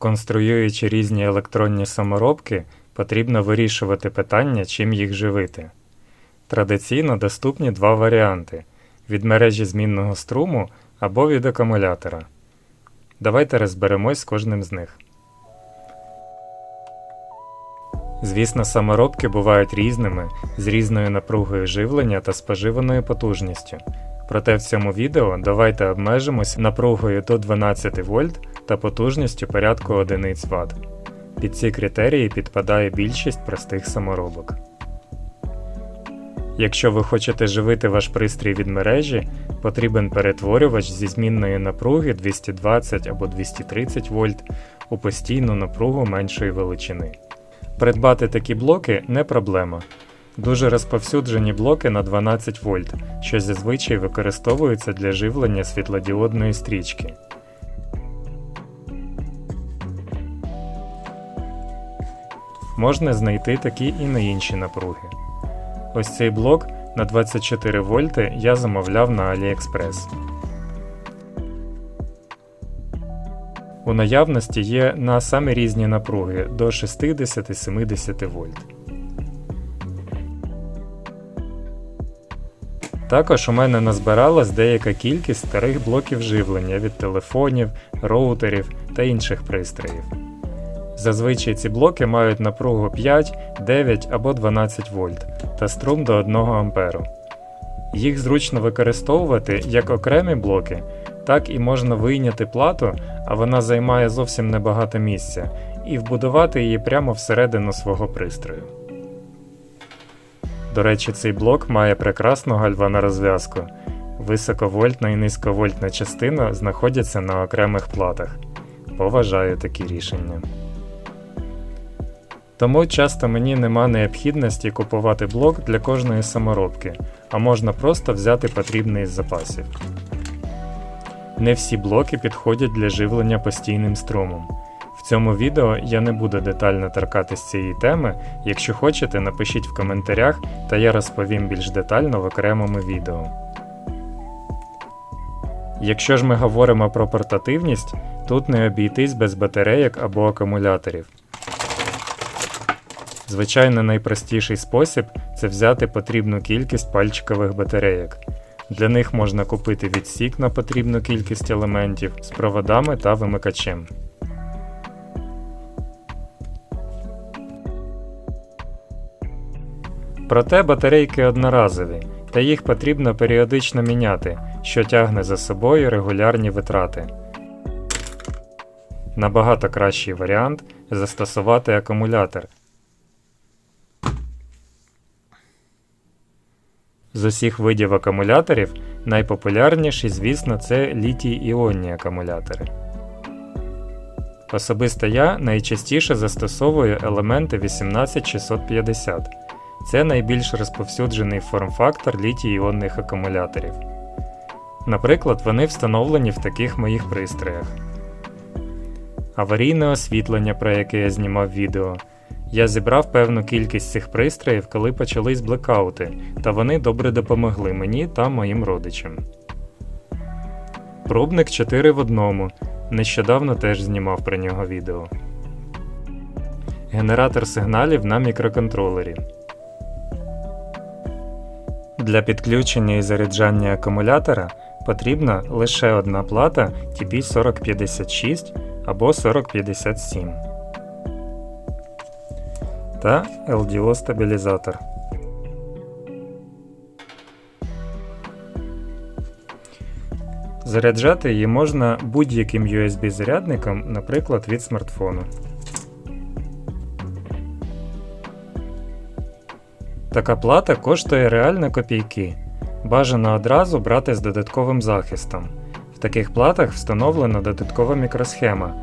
Конструюючи різні електронні саморобки, потрібно вирішувати питання, чим їх живити. Традиційно доступні два варіанти від мережі змінного струму або від акумулятора. Давайте розберемось з кожним з них. Звісно, саморобки бувають різними, з різною напругою живлення та споживаною потужністю. Проте в цьому відео давайте обмежимось напругою до 12 вольт та потужністю порядку одиниць Вт. Під ці критерії підпадає більшість простих саморобок. Якщо ви хочете живити ваш пристрій від мережі, потрібен перетворювач зі змінної напруги 220 або 230 вольт у постійну напругу меншої величини. Придбати такі блоки не проблема. Дуже розповсюджені блоки на 12 вольт, що зазвичай використовуються для живлення світлодіодної стрічки. Можна знайти такі і на інші напруги. Ось цей блок на 24 вольти я замовляв на AliExpress. У наявності є на самі різні напруги до 60-70 вольт. Також у мене назбиралась деяка кількість старих блоків живлення від телефонів, роутерів та інших пристроїв. Зазвичай ці блоки мають напругу 5, 9 або 12 вольт та струм до 1 А. Їх зручно використовувати як окремі блоки, так і можна вийняти плату, а вона займає зовсім небагато місця, і вбудувати її прямо всередину свого пристрою. До речі, цей блок має прекрасну гальвану розв'язку. Високовольтна і низьковольтна частина знаходяться на окремих платах. Поважаю такі рішення. Тому часто мені нема необхідності купувати блок для кожної саморобки, а можна просто взяти потрібний із запасів. Не всі блоки підходять для живлення постійним струмом. В цьому відео я не буду детально торкатись цієї теми. Якщо хочете, напишіть в коментарях, та я розповім більш детально в окремому відео. Якщо ж ми говоримо про портативність, тут не обійтись без батарейок або акумуляторів. Звичайно, найпростіший спосіб це взяти потрібну кількість пальчикових батарейок. Для них можна купити відсік на потрібну кількість елементів з проводами та вимикачем. Проте батарейки одноразові, та їх потрібно періодично міняти, що тягне за собою регулярні витрати. Набагато кращий варіант застосувати акумулятор. З усіх видів акумуляторів найпопулярніші, звісно, це літій-іонні акумулятори. Особисто я найчастіше застосовую елементи 18650. Це найбільш розповсюджений форм-фактор літій-іонних акумуляторів. Наприклад, вони встановлені в таких моїх пристроях. Аварійне освітлення, про яке я знімав відео. Я зібрав певну кількість цих пристроїв, коли почались блекаути, та вони добре допомогли мені та моїм родичам. Пробник 4 в одному. Нещодавно теж знімав про нього відео. Генератор сигналів на мікроконтролері. Для підключення і заряджання акумулятора потрібна лише одна плата TP4056 або 4057 та LDO стабілізатор. Заряджати її можна будь-яким USB-зарядником, наприклад, від смартфону. Така плата коштує реально копійки. Бажано одразу брати з додатковим захистом. В таких платах встановлена додаткова мікросхема,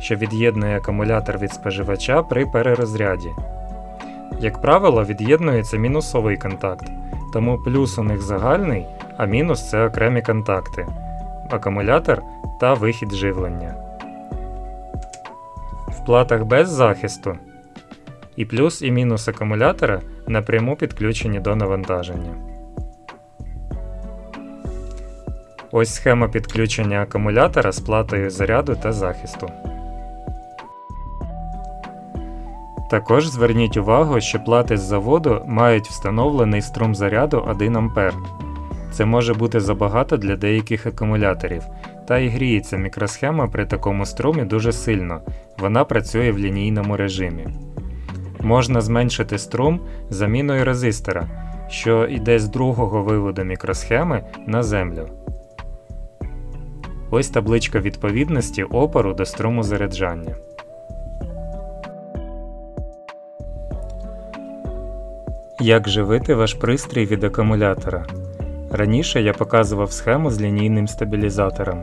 що від'єднує акумулятор від споживача при перерозряді. Як правило, від'єднується мінусовий контакт, тому плюс у них загальний, а мінус це окремі контакти, акумулятор та вихід живлення. В платах без захисту і плюс і мінус акумулятора напряму підключені до навантаження. Ось схема підключення акумулятора з платою заряду та захисту. Також зверніть увагу, що плати з заводу мають встановлений струм заряду 1 А. Це може бути забагато для деяких акумуляторів, та і гріється мікросхема при такому струмі дуже сильно, вона працює в лінійному режимі. Можна зменшити струм заміною резистора, що йде з другого виводу мікросхеми на землю. Ось табличка відповідності опору до струму заряджання. Як живити ваш пристрій від акумулятора? Раніше я показував схему з лінійним стабілізатором.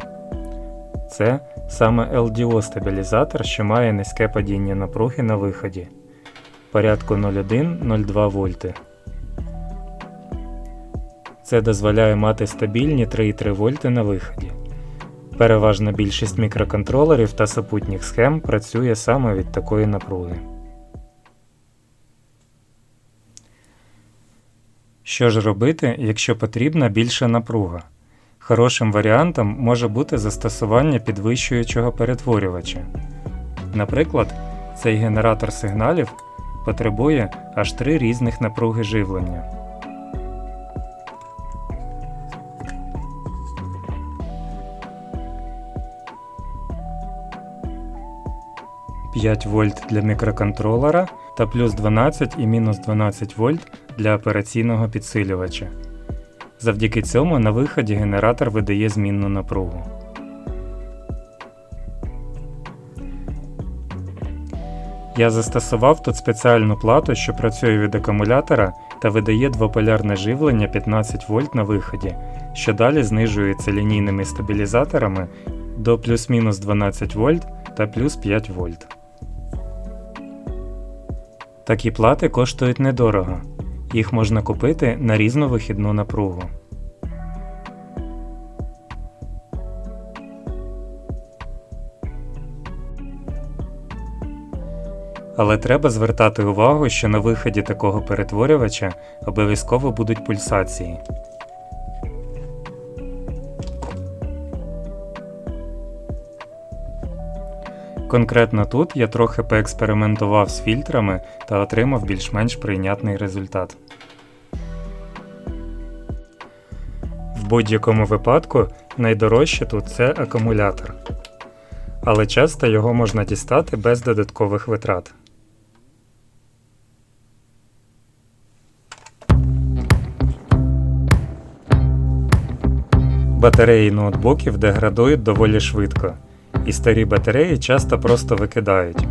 Це саме LDO стабілізатор, що має низьке падіння напруги на виході порядку 0,1-0,2 вольти. Це дозволяє мати стабільні 3,3 вольти на виході. Переважна більшість мікроконтролерів та супутніх схем працює саме від такої напруги. Що ж робити, якщо потрібна більша напруга? Хорошим варіантом може бути застосування підвищуючого перетворювача. Наприклад, цей генератор сигналів потребує аж три різних напруги живлення. «5 вольт для мікроконтролера та плюс 12 і мінус 12 вольт для операційного підсилювача. Завдяки цьому на виході генератор видає змінну напругу. Я застосував тут спеціальну плату, що працює від акумулятора та видає двополярне живлення 15 вольт на виході, що далі знижується лінійними стабілізаторами до плюс-мінус 12 вольт та плюс 5 вольт. Такі плати коштують недорого. Їх можна купити на різну вихідну напругу. Але треба звертати увагу, що на виході такого перетворювача обов'язково будуть пульсації. Конкретно тут я трохи поекспериментував з фільтрами та отримав більш-менш прийнятний результат. В будь-якому випадку найдорожче тут це акумулятор. Але часто його можна дістати без додаткових витрат. Батареї ноутбуків деградують доволі швидко, і старі батареї часто просто викидають.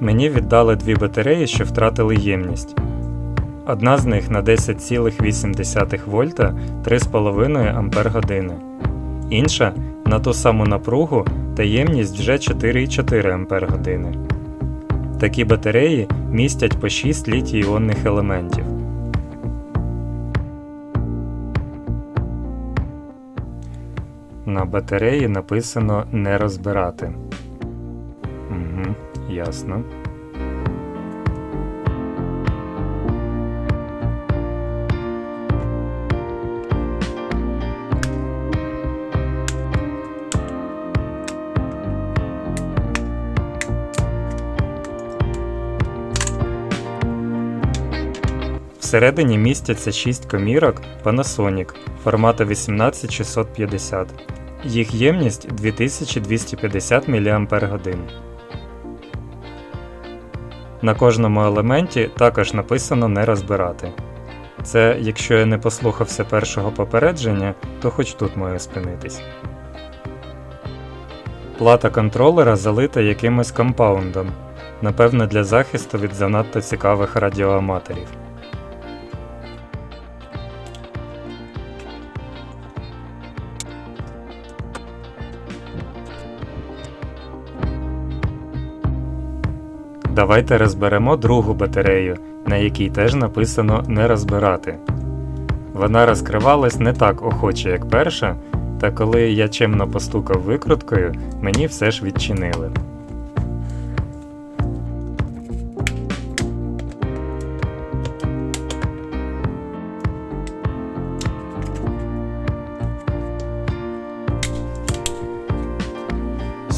Мені віддали дві батареї, що втратили ємність. Одна з них на 10,8 вольта 3,5 Ампер години. Інша на ту саму напругу та ємність вже 4,4 Ампер години. Такі батареї містять по 6 літій іонних елементів. На батареї написано не розбирати. Угу, ясно. Всередині містяться 6 комірок Panasonic формату 18650. Їх ємність 2250 мАч. На кожному елементі також написано не розбирати. Це якщо я не послухався першого попередження, то хоч тут маю спинитись. Плата контролера залита якимось компаундом, напевно для захисту від занадто цікавих радіоаматорів. Давайте розберемо другу батарею, на якій теж написано не розбирати. Вона розкривалась не так охоче, як перша, та коли я чемно постукав викруткою, мені все ж відчинили.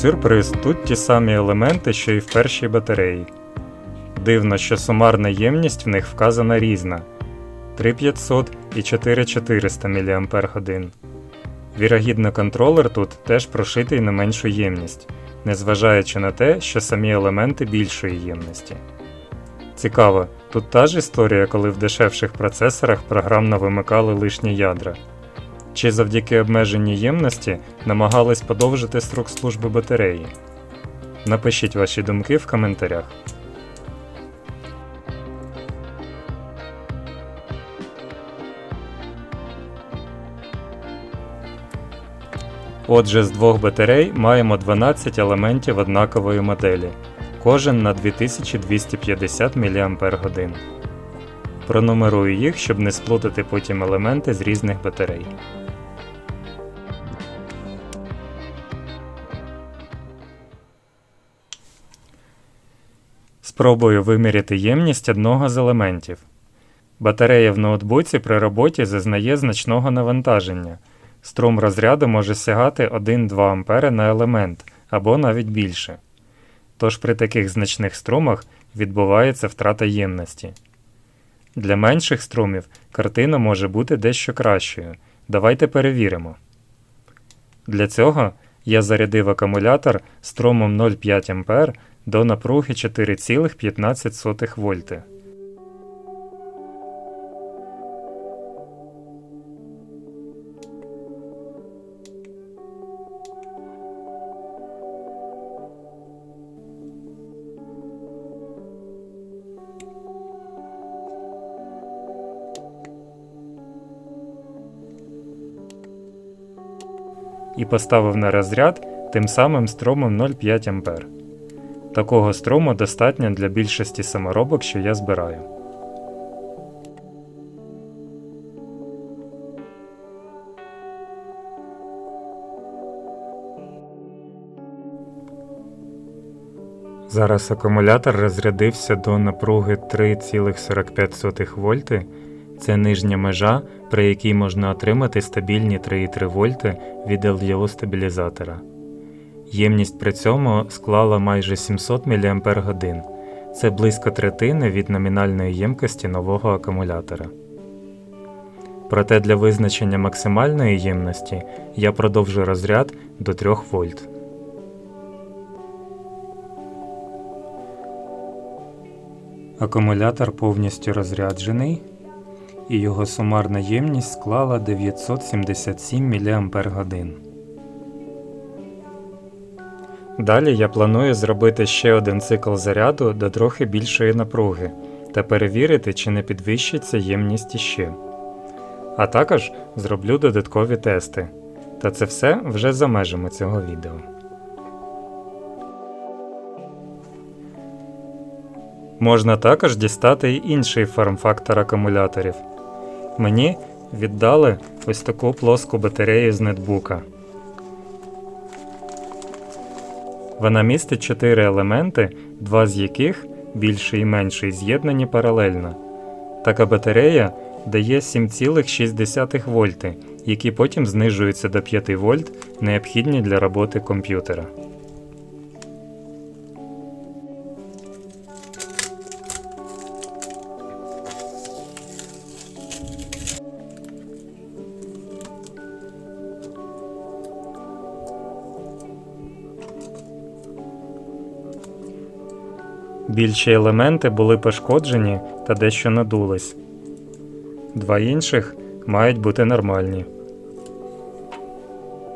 Сюрприз, тут ті самі елементи, що і в першій батареї. Дивно, що сумарна ємність в них вказана різна 3500 і 4400 мАч. Вірогідно, контролер тут теж прошитий на меншу ємність, незважаючи на те, що самі елементи більшої ємності. Цікаво, тут та ж історія, коли в дешевших процесорах програмно вимикали лишні ядра. Чи завдяки обмеженій ємності намагались подовжити строк служби батареї? Напишіть ваші думки в коментарях. Отже, з двох батарей маємо 12 елементів однакової моделі, кожен на 2250 мАч. Пронумерую їх, щоб не сплутати потім елементи з різних батарей. Спробую виміряти ємність одного з елементів. Батарея в ноутбуці при роботі зазнає значного навантаження. Струм розряду може сягати 1-2 А на елемент або навіть більше. Тож при таких значних струмах відбувається втрата ємності. Для менших струмів картина може бути дещо кращою. Давайте перевіримо. Для цього я зарядив акумулятор струмом 0,5 А до напруги 4,15 вольти. і поставив на розряд тим самим струмом 0,5 А. Такого струму достатньо для більшості саморобок, що я збираю. Зараз акумулятор розрядився до напруги 3,45 вольти. Це нижня межа, при якій можна отримати стабільні 3,3 вольти від LDO стабілізатора. Ємність при цьому склала майже 700 мАч. Це близько третини від номінальної ємкості нового акумулятора. Проте для визначення максимальної ємності я продовжу розряд до 3 вольт. Акумулятор повністю розряджений і його сумарна ємність склала 977 мАч. Далі я планую зробити ще один цикл заряду до трохи більшої напруги та перевірити, чи не підвищиться ємність іще. А також зроблю додаткові тести. Та це все вже за межами цього відео. Можна також дістати й інший форм-фактор акумуляторів. Мені віддали ось таку плоску батарею з нетбука. Вона містить чотири елементи, два з яких більший і менший, з'єднані паралельно. Така батарея дає 7,6 вольти, які потім знижуються до 5 вольт, необхідні для роботи комп'ютера. Більші елементи були пошкоджені та дещо надулись. Два інших мають бути нормальні.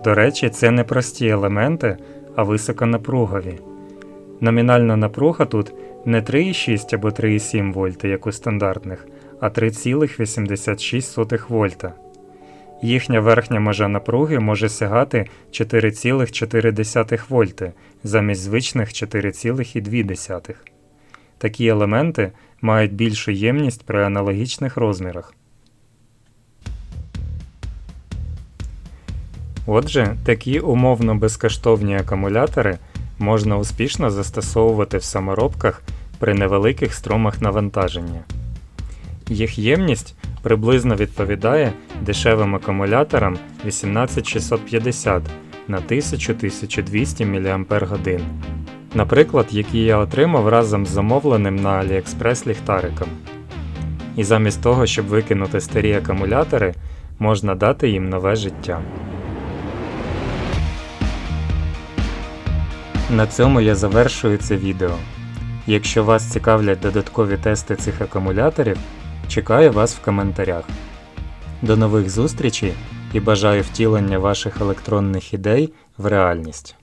До речі, це не прості елементи, а високонапругові. Номінальна напруга тут не 3,6 або 3,7 вольта, як у стандартних, а 3,86 вольта. Їхня верхня межа напруги може сягати 4,4 вольти замість звичних 4,2. Такі елементи мають більшу ємність при аналогічних розмірах. Отже, такі умовно безкоштовні акумулятори можна успішно застосовувати в саморобках при невеликих струмах навантаження. Їх ємність приблизно відповідає дешевим акумуляторам 18650 на 1000-1200 мАч. Наприклад, які я отримав разом з замовленим на AliExpress ліхтариком. І замість того, щоб викинути старі акумулятори, можна дати їм нове життя. На цьому я завершую це відео. Якщо вас цікавлять додаткові тести цих акумуляторів, чекаю вас в коментарях. До нових зустрічей і бажаю втілення ваших електронних ідей в реальність.